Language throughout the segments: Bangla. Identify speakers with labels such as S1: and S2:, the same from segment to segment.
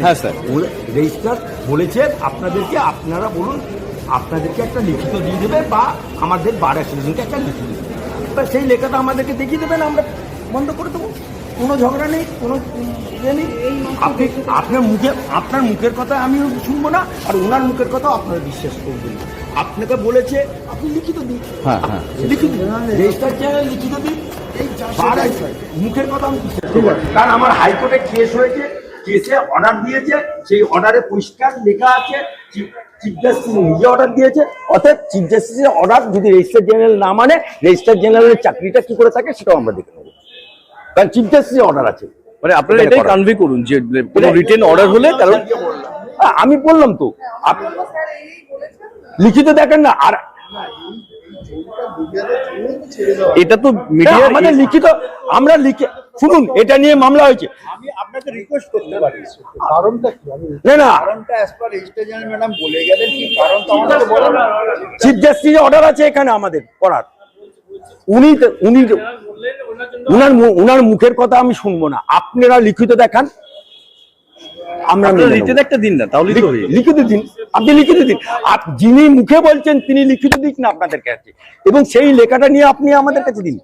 S1: হ্যাঁ, স্যার।
S2: ওরা- রেজিস্ট্রার বলেছে আপনাদেরকে আপনারা বলুন আপনাদেরকে একটা লিখিত দিয়ে দেবে বা আমাদের বার অ্যাসোসিয়েশনকে একটা লিখিত দেবে। এবার সেই লেখাটা আমাদেরকে দেখিয়ে দেবেন আমরা বন্ধ করে দেবো। কোনো ঝগড়া নেই কোনো ইয়ে নেই। আপনি আপনার মুখে আপনার মুখের কথা আমি শুনব না আর ওনার মুখের কথা আপনারা বিশ্বাস করবেন আপনাকে বলেছে আপনি লিখিত দিন।
S1: হ্যাঁ, হ্যাঁ।
S2: লিখিত দিন। রেজিস্টার চ্যানেল লিখিত দিন। মুখের কথা আমি। কারণ আমার হাইকোর্টে কেস হয়েছে কেসে অর্ডার দিয়েছে সেই অর্ডারে পরিষ্কার লেখা আছে চিফ জাস্টিস নিজে অর্ডার দিয়েছে অর্থাৎ চিফ জাস্টিসের অর্ডার যদি রেজিস্টার জেনারেল না মানে রেজিস্টার জেনারেলের চাকরিটা কি করে থাকে সেটাও আমরা দেখে নেব। কারণ চিফ জাস্টিসের অর্ডার আছে।
S1: মানে আপনারা
S2: এটাই
S1: এটাই কনভে করুন যে কোনো রিটেন অর্ডার হলে কারণ
S2: হ্যাঁ, আমি বললাম তো। আপ- লিখিত দেখেন না আর
S1: এটা তো
S2: হ্যাঁ,
S1: মিডিয়ার
S2: আমাদের লিখিত আমরা লিখে শুনুন এটা নিয়ে মামলা হয়েছে।
S3: আমি আপনাকে রিকোয়েস্ট করতে পারি কারণটা কি?
S2: না না।
S3: কারণটা অ্যাজ পার রেজিস্টার ম্যাডাম বলে গেলেন কি? কারণ তো আমাকে বলেন
S2: চিফ জাস্টিস অর্ডার আছে এখানে আমাদের করার উনি উনি উনার উনার মুখের কথা আমি শুনব না। আপনারা লিখিত দেখান। আমরা মেনে
S1: একটা দিন না তাহলে।
S2: লিখিত দিন আপনি লিখিত দিন আর যিনি মুখে বলছেন তিনি লিখিত দিক না আপনাদের কাছে এবং সেই লেখাটা নিয়ে আপনি আমাদের কাছে দিন?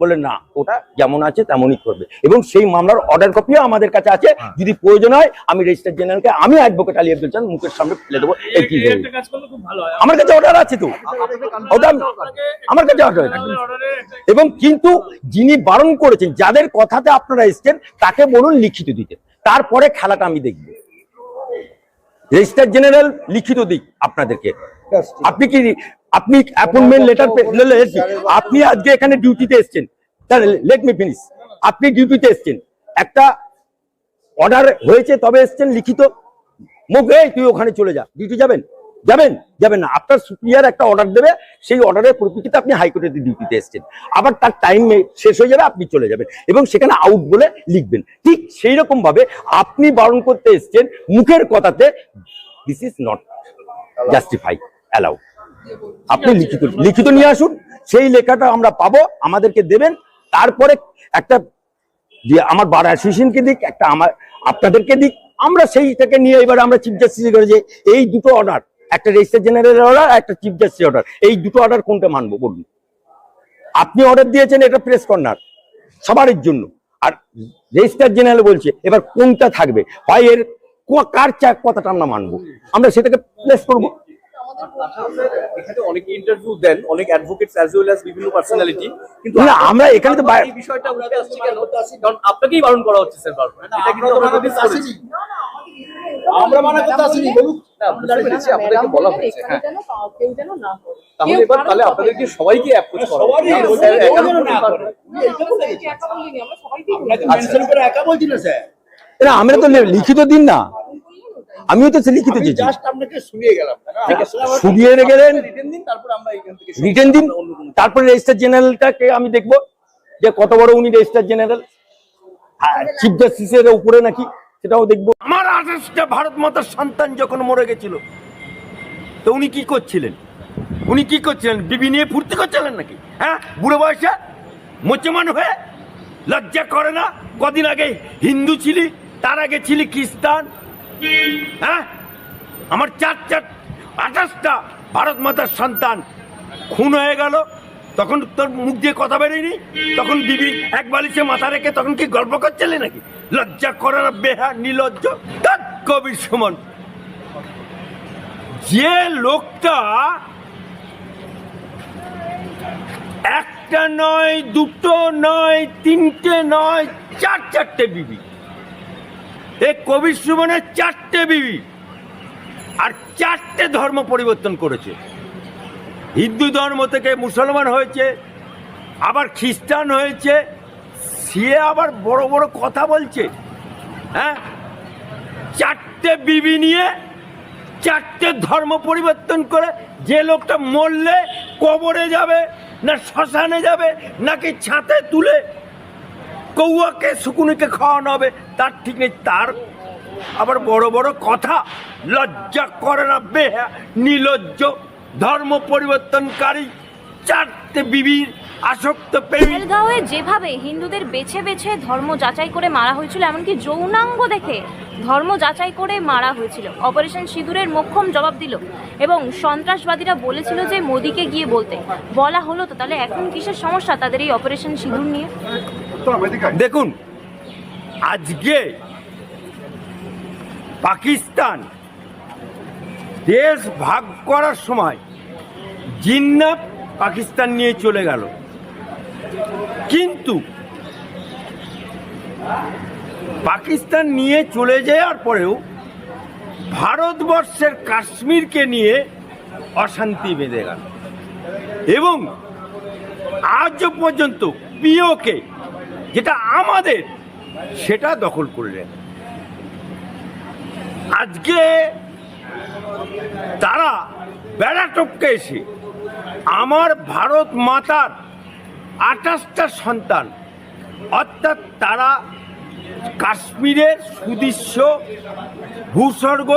S2: বলে না ওটা যেমন আছে তেমনই করবে। এবং সেই মামলার অর্ডার কপিও আমাদের কাছে আছে। যদি প্রয়োজন হয় আমি জেনারেলকে আমি অ্যাডভোকেট আলী আব্দুল চান মুখের সামনে ফেলে দেবো
S4: হয়
S2: আমার কাছে অর্ডার আছে তো। ওটা আমার কাছে অর্ডার এবং কিন্তু যিনি বারণ করেছেন যাদের কথাতে আপনারা এসছেন তাকে বলুন লিখিত দিতে। তারপরে খেলাটা আমি দেখব। রেজিস্টার জেনারেল লিখিত দিক আপনাদেরকে। আপনি কি আপনি অ্যাপয়েন্টমেন্ট লেটার আপনি আজকে এখানে ডিউটিতে এসছেন। লেট মি ফিনিশ আপনি ডিউটিতে এসছেন। একটা অর্ডার হয়েছে তবে এসছেন লিখিত। মুখ এই তুই ওখানে চলে যা। ডিউটি যাবেন? যাবেন? যাবেন না। আপনার সুপ্রিয়ার একটা অর্ডার দেবে। সেই অর্ডারের পরিপ্রেক্ষিতে আপনি হাইকোর্টের ডিউটিতে এসছেন। আবার তার টাইম শেষ হয়ে যাবে আপনি চলে যাবেন। এবং সেখানে আউট বলে লিখবেন। ঠিক সেই রকম ভাবে আপনি বারণ করতে এসছেন মুখের কথাতে this is not justify allow. আপনি লিখিত লিখিত নিয়ে আসুন সেই লেখাটা আমরা পাবো আমাদেরকে দেবেন। তারপরে একটা যে আমার বার অ্যাসোসিয়েশনকে দিক একটা আমার আপনাদেরকে দিক। আমরা সেইটাকে নিয়ে এবার আমরা চিফ জাস্টিস করে যে এই দুটো অর্ডার একটা রেজিস্টার জেনারেল অর্ডার একটা চিফ জাস্টিস অর্ডার এই দুটো অর্ডার কোনটা মানবো বলুন? আপনি অর্ডার দিয়েছেন এটা প্রেস কর্নার সবার জন্য। আর রেজিস্টার জেনারেল বলছে এবার কোনটা থাকবে? হয় এর কার চাক কথাটা আমরা মানবো? আমরা সেটাকে প্লেস করব।
S5: এখানে অনেক ইন্টারভিউ দেন অনেক অ্যাডভোকেটস অ্যাজ ওয়েল অ্যাজ বিভিন্ন পার্সোনালিটি কিন্তু
S2: আমরা এখানে তো
S5: এই বিষয়টা উঠে আসছে কেন? কারণ আপনাকেই বারণ করা হচ্ছে স্যার বারবার এটা কিন্তু আমরা নোটিস করেছি
S3: আমরা মানা করতে আসিনি বলুক।
S5: না বুঝতে পেরেছি আপনাদেরকে বলা হয়েছে হ্যাঁ। তাহলে এবার তাহলে আপনাদেরকে সবাইকে অ্যাপ্রোচ করা
S6: আমরা
S2: তো লিখিত দিন না। আমিও তো সে লিখিত চেয়েছি।
S3: জাস্ট আপনাকে শুনিয়ে গেলাম ঠিক আছে
S2: শুনিয়ে গেলেন।
S5: রিটেন দিন তারপর আমরা এখান থেকে
S2: রিটেন দিন তারপরে রেজিস্টার জেনারেলটাকে আমি দেখব যে কত বড় উনি রেজিস্টার জেনারেল চিফ জাস্টিসের উপরে নাকি সেটাও দেখব। আমার আঠাশটা ভারত মাতার সন্তান যখন মরে গেছিল তো উনি কি করছিলেন? উনি কি করছিলেন? বিবি নিয়ে ফুর্তি করছিলেন নাকি? হ্যাঁ বুড়ো বয়সে মোচমান হয়ে লজ্জা করে না? কদিন আগে হিন্দু ছিলি তার আগে ছিলি খ্রিস্টান হ্যাঁ? আমার চার চার আঠাশটা ভারত মাতার সন্তান খুন হয়ে গেল। তখন তোর মুখ দিয়ে কথা বেরোয়নি? তখন বিবি এক বালিশে মাথা রেখে তখন কি গল্প করছিলে নাকি? লজ্জা করে না বেহা নিলজ্জ তার কবির সমান। যে লোকটা একটা নয়, দুটো নয়, তিনটে নয়, চার চারটে বিবি। এ কবির সুমনের চারটে বিবি আর চারটে ধর্ম পরিবর্তন করেছে। হিন্দু ধর্ম থেকে মুসলমান হয়েছে, আবার খ্রিস্টান হয়েছে, সে আবার বড় বড় কথা বলছে। হ্যাঁ? চারটে বিবি নিয়ে চারটে ধর্ম পরিবর্তন করে যে লোকটা মরলে কবরে যাবে না শ্মশানে যাবে নাকি ছাতে তুলে কৌয়াকে, শুকুনিকে খাওয়ানো হবে, তার ঠিক নেই, তার আবার বড় বড় কথা, লজ্জা করে না বেহা নিলজ্জ, ধর্ম পরিবর্তনকারী, চারটে বিবির আসক্ত
S7: পেহেলগাঁওয়ে যেভাবে হিন্দুদের বেছে বেছে ধর্ম যাচাই করে মারা হয়েছিল, এমনকি যৌনাঙ্গ দেখে ধর্ম যাচাই করে মারা হয়েছিল। অপারেশন সিঁদুরের মোক্ষম জবাব দিল এবং সন্ত্রাসবাদীরা বলেছিল যে মোদিকে গিয়ে বলতে। বলা হলো তো, তাহলে এখন কিসের সমস্যা তাদের এই অপারেশন সিঁদুর নিয়ে?
S2: দেখুন আজকে পাকিস্তান দেশ ভাগ করার সময় জিন্না পাকিস্তান নিয়ে চলে গেল। কিন্তু পাকিস্তান নিয়ে চলে যাওয়ার পরেও ভারতবর্ষের কাশ্মীরকে নিয়ে অশান্তি বেঁধে গেল। এবং আজও পর্যন্ত পিওকে যেটা আমাদের, সেটা দখল করলেন। আজকে তারা বেড়া টপকে এসে আমার ভারত মাতার আঠাশটা সন্তান, অর্থাৎ তারা কাশ্মীরের সুদৃশ্য ভূস্বর্গ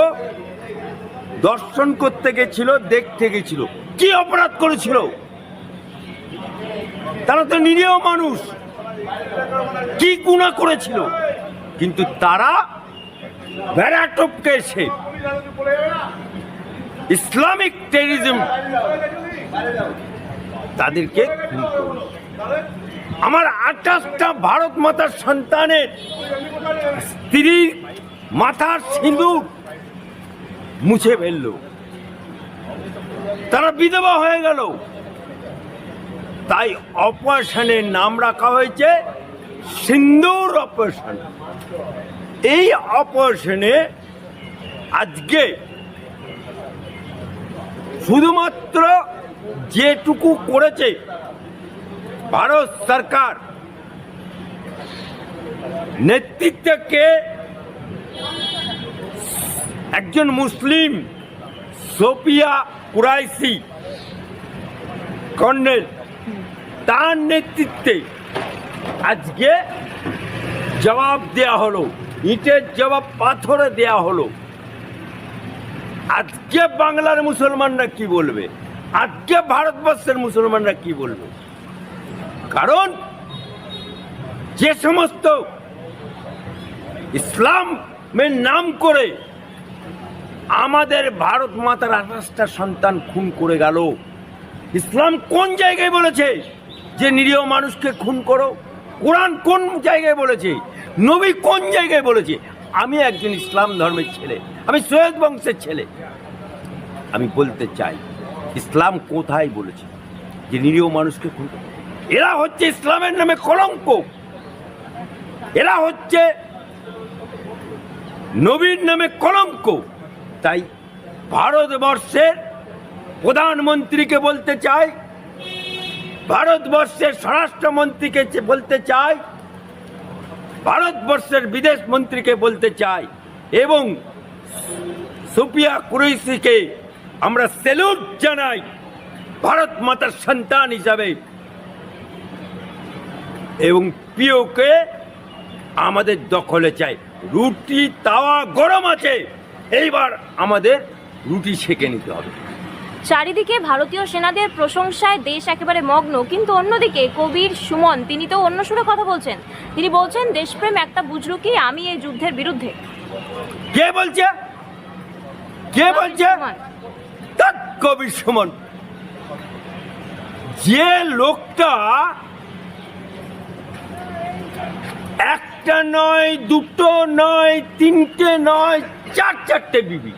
S2: দর্শন করতে গেছিল, দেখতে গেছিল। কি অপরাধ করেছিল? তারা তো নিরীহ মানুষ। কি গুণা করেছিল? কিন্তু তারা ভেড়া টপকে এসে ইসলামিক টেরিজম তাদেরকে আমার আঠাশটা ভারত মাতার সন্তানের স্ত্রীর মাথার সিঁদুর মুছে ফেলল। তারা বিধবা হয়ে গেল। তাই অপারেশনের নাম রাখা হয়েছে সিন্দুর অপারেশন। এই অপারেশনে আজকে শুধুমাত্র যেটুকু করেছে ভারত সরকার, নেতৃত্বকে একজন মুসলিম সোফিয়া কুরাইসি কর্নেল তার নেতৃত্বে আজকে জবাব দেয়া হলো, ইটের জবাব পাথরে দেয়া হলো। আজকে বাংলার মুসলমানরা কি বলবে? আজকে ভারতবর্ষের মুসলমানরা কি বলবে? কারণ যে সমস্ত ইসলামের নাম করে আমাদের ভারত মাতার আঠাশটা সন্তান খুন করে গেল, ইসলাম কোন জায়গায় বলেছে? যে নিরীহ মানুষকে খুন করো। কোরআন কোন জায়গায় বলেছে? নবী কোন জায়গায় বলেছে? আমি একজন ইসলাম ধর্মের ছেলে, আমি সৈয়দ বংশের ছেলে। আমি বলতে চাই, ইসলাম কোথায় বলেছে যে নিরীহ মানুষকে খুন করো? এরা হচ্ছে ইসলামের নামে কলঙ্ক। এরা হচ্ছে নবীর নামে কলঙ্ক। তাই ভারতবর্ষের প্রধানমন্ত্রীকে বলতে চাই ভারতবর্ষের স্বরাষ্ট্রমন্ত্রীকে বলতে চাই, ভারতবর্ষের বিদেশ মন্ত্রীকে বলতে চাই, এবং সুপিয়া কুরেশিকে আমরা সেলুট জানাই ভারত মাতার সন্তান হিসাবে। এবং পিওকে আমাদের দখলে চাই। রুটি, তাওয়া গরম আছে, এইবার আমাদের রুটি সেকে নিতে হবে।
S7: চারিদিকে ভারতীয় সেনাদের প্রশংসায় দেশ একেবারে মগ্ন কিন্তু অন্যদিকে কবির সুমন তিনি তো অন্য সুরে কথা বলছেন। তিনি বলছেন দেশপ্রেম একটা বুঝলো কি আমি এই যুদ্ধের বিরুদ্ধে।
S2: কে বলছে? কে বলছে? কবির সুমন। যে লোকটা একটা নয় দুটো নয় তিনটে নয় চার চারটে বিবি।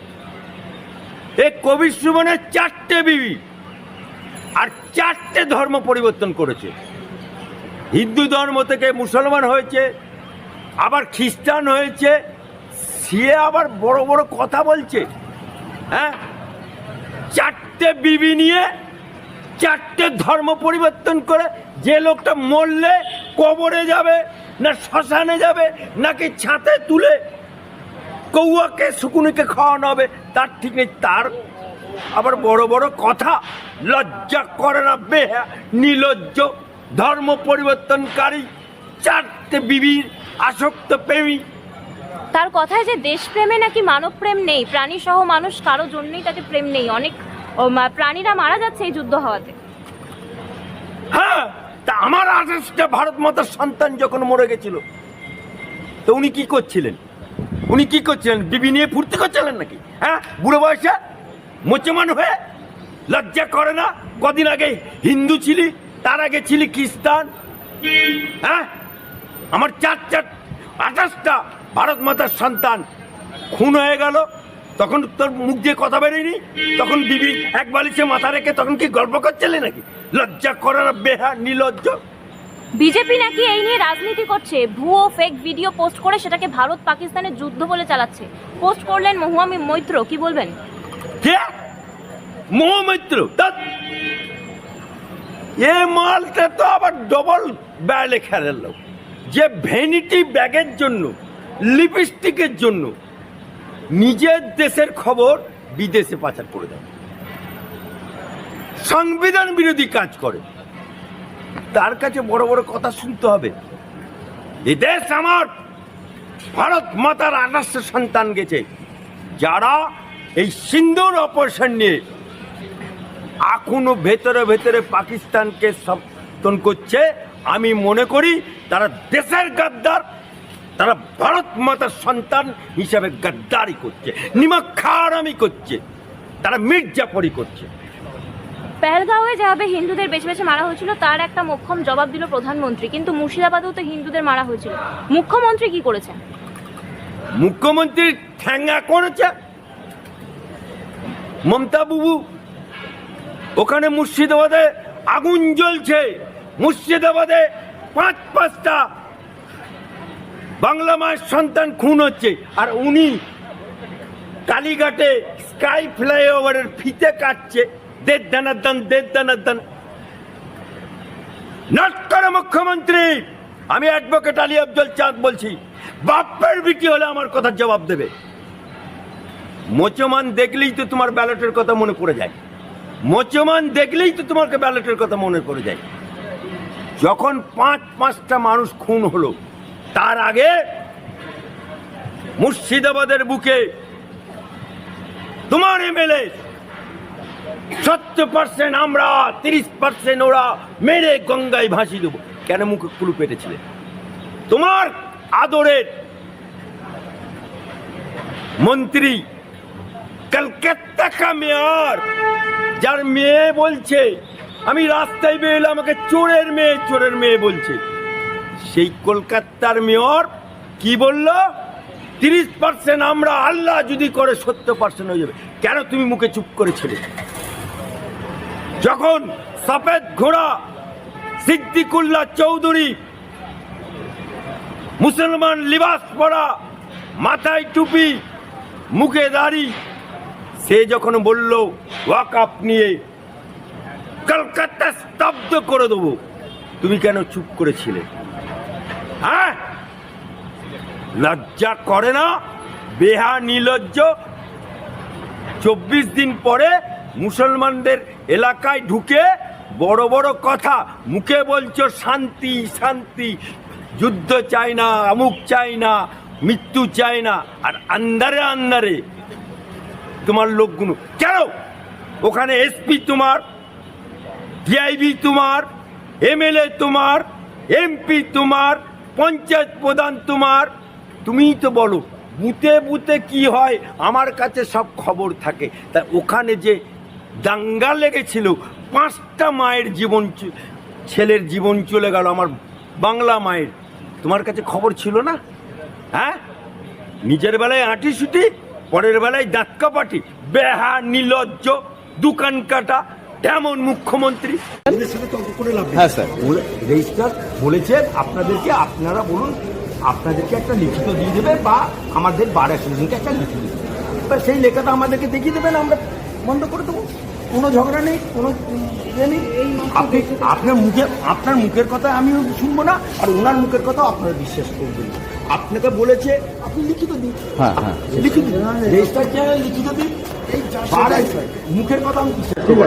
S2: এ কবির সুমনের চারটে বিবি আর চারটে ধর্ম পরিবর্তন করেছে। হিন্দু ধর্ম থেকে মুসলমান হয়েছে, আবার খ্রিস্টান হয়েছে, সে আবার বড় বড় কথা বলছে হ্যাঁ? চারটে বিবি নিয়ে চারটে ধর্ম পরিবর্তন করে যে লোকটা মরলে কবরে যাবে না শ্মশানে যাবে নাকি ছাতে তুলে কৌয়াকে শুকুনিকে খাওয়ানো হবে তার ঠিক নেই তার আবার বড় বড় কথা লজ্জা করে না বেহা নিলজ্জ ধর্ম পরিবর্তনকারী চারটে বিবির আসক্ত প্রেমী।
S7: তার কথায় যে দেশপ্রেমে নাকি মানব প্রেম নেই প্রাণী সহ মানুষ কারও জন্যই তাকে প্রেম নেই অনেক প্রাণীরা মারা যাচ্ছে এই যুদ্ধ হওয়াতে।
S2: হ্যাঁ তা আমার আঠাশটা ভারত মাতার সন্তান যখন মরে গেছিল তো উনি কি করছিলেন? উনি কি করছিলেন? বিবি নিয়ে ফুর্তি করছিলেন নাকি? হ্যাঁ? বুড়ো বয়সে? মোচমান হয়ে? লজ্জা করে না? কদিন আগে হিন্দু ছিলি, তার আগে ছিলি খ্রিস্টান। হ্যাঁ? আমার চার চার আঠাশটা ভারত মাতার সন্তান খুন হয়ে গেল। তখন তোর মুখ দিয়ে কথা বেরোয়নি? তখন বিবি এক বালিশে মাথা রেখে তখন কি গল্প করছিলে নাকি? লজ্জা করে না বেহা নিলজ্জ
S7: বিজেপি নাকি এই নিয়ে রাজনীতি করছে? ভুয়ো ফেক ভিডিও পোস্ট করে সেটাকে ভারত পাকিস্তানের যুদ্ধ বলে চালাচ্ছে। পোস্ট করলেন মহুয়ামি মৈত্র, কি বলবেন?
S2: কে? ধ্যাৎ। এ মালটা তো আবার ডবল ব্যালে খেলার লোক যে ভ্যানিটি ব্যাগের জন্য লিপস্টিকের জন্য নিজের দেশের খবর বিদেশে পাচার করে দেয়। সংবিধান বিরোধী কাজ করে। তার কাছে বড় বড় কথা শুনতে হবে। এ দেশ আমার। ভারত মাতার আঠাশশো সন্তান গেছে। যারা এই সিন্দুর অপারেশন নিয়ে এখনও ভেতরে ভেতরে পাকিস্তানকে সমর্থন করছে, আমি মনে করি তারা দেশের গাদ্দার, তারা ভারত মাতার সন্তান হিসাবে গাদ্দারি করছে নিমক্ষারামি করছে, তারা মির্জাপরি করছে।
S7: পেহেলগাঁওয়ে যেভাবে হিন্দুদের বেছে বেছে মারা হয়েছিল, তার একটা মোক্ষম জবাব দিল প্রধানমন্ত্রী। কিন্তু মুর্শিদাবাদেও তো হিন্দুদের মারা হয়েছিল। মুখ্যমন্ত্রী কি করেছেন
S2: মুখ্যমন্ত্রী ঠ্যাঙ্গা করেছে। মমতা বুবু ওখানে মুর্শিদাবাদে আগুন জ্বলছে। মুর্শিদাবাদে পাঁচ পাঁচটা বাংলা মায়ের সন্তান খুন হচ্ছে। আর উনি কালীঘাটে স্কাই ফ্লাইওভারের ফিতে কাটছে। দেড় দানার দান দেড় দানার দান। নট করে মুখ্যমন্ত্রী। আমি অ্যাডভোকেট আলী আফজল চাঁদ বলছি বাপ্পের বিটি হলে আমার কথার জবাব দেবে। মোচমান দেখলেই তো তোমার ব্যালটের কথা মনে পড়ে যায়। মোচমান দেখলেই তো তোমাকে ব্যালটের কথা মনে পড়ে যায়। যখন পাঁচ, পাঁচটা মানুষ খুন হলো, তার আগে মুর্শিদাবাদের বুকে তোমার এমএলএ সত্তর পার্সেন্ট আমরা, তিরিশ পার্সেন্ট ওরা মেরে গঙ্গায় ভাসিয়ে দেবো। কেন মুখে কুলু পেটেছিলে? তোমার আদরের মন্ত্রী কলকাতা মেয়র, যার মেয়ে বলছে, আমি রাস্তায় বেরোলে আমাকে চোরের মেয়ে চোরের মেয়ে বলছে। সেই কলকাতার মেয়র কি বলল? তিরিশ পার্সেন্ট আমরা, আল্লাহ যদি করে, সত্তর পার্সেন্ট হয়ে যাবে। কেন তুমি মুখে চুপ করেছিলে যখন সফেদ ঘোড়া সিদ্দিকুল্লাহ চৌধুরী মুসলমান লিবাস পরা মাথায় টুপি, মুখে দাড়ি, সে যখন বলল ওয়াকাপ নিয়ে কলকাতা স্তব্ধ করে দেবো। তুমি কেন চুপ করেছিলে? হ্যাঁ? লজ্জা করে না? বেহা নিলজ্জ চব্বিশ দিন পরে মুসলমানদের এলাকায় ঢুকে বড় বড় কথা। মুখে বলছো, শান্তি শান্তি। যুদ্ধ চাই না, আমুক চাই না, মৃত্যু চাই না। আর আন্দারে আন্দারে তোমার লোকগুলো, কেন? ওখানে এসপি তোমার ডিআইবি তোমার, এমএলএ তোমার, এমপি তোমার, পঞ্চায়েত প্রধান তোমার। তুমিই তো বলো বুতে বুতে কি হয়? আমার কাছে সব খবর থাকে। তা ওখানে যে দাঙ্গা লেগেছিল। পাঁচটা মায়ের জীবন ছেলের জীবন চলে গেল আমার বাংলা মায়ের। তোমার কাছে খবর ছিল না? হ্যাঁ? নিজের বেলায় আঁটি সুটি পরের বেলায় দাঁত কাপাটি বেহা নিলজ্জ দোকান কাটা তেমন মুখ্যমন্ত্রী।
S1: হ্যাঁ স্যার।
S8: রেজিস্ট্রার বলেছেন আপনাদেরকে আপনারা বলুন আপনাদেরকে একটা লিখিত দিয়ে দেবে বা আমাদের বার অ্যাসোসিয়েশনকে একটা লিখিত দেবে। বা সেই লেখাটা আমাদেরকে দেখিয়ে দেবেন আমরা বন্ধ করে দেবো। কোনো ঝগড়া নেই কোনো ইয়ে নেই। আপনি আপনার মুখে আপনার মুখের কথা আমি শুনব না আর ওনার মুখের কথা আপনারা বিশ্বাস করবেন। না। আপনাকে বলেছে আপনি লিখিত দিন।
S1: হ্যাঁ, হ্যাঁ।
S8: লিখিত দিন। রেজিস্টার লিখিত দিন। এই মুখের কথা আমি বিশ্বাস।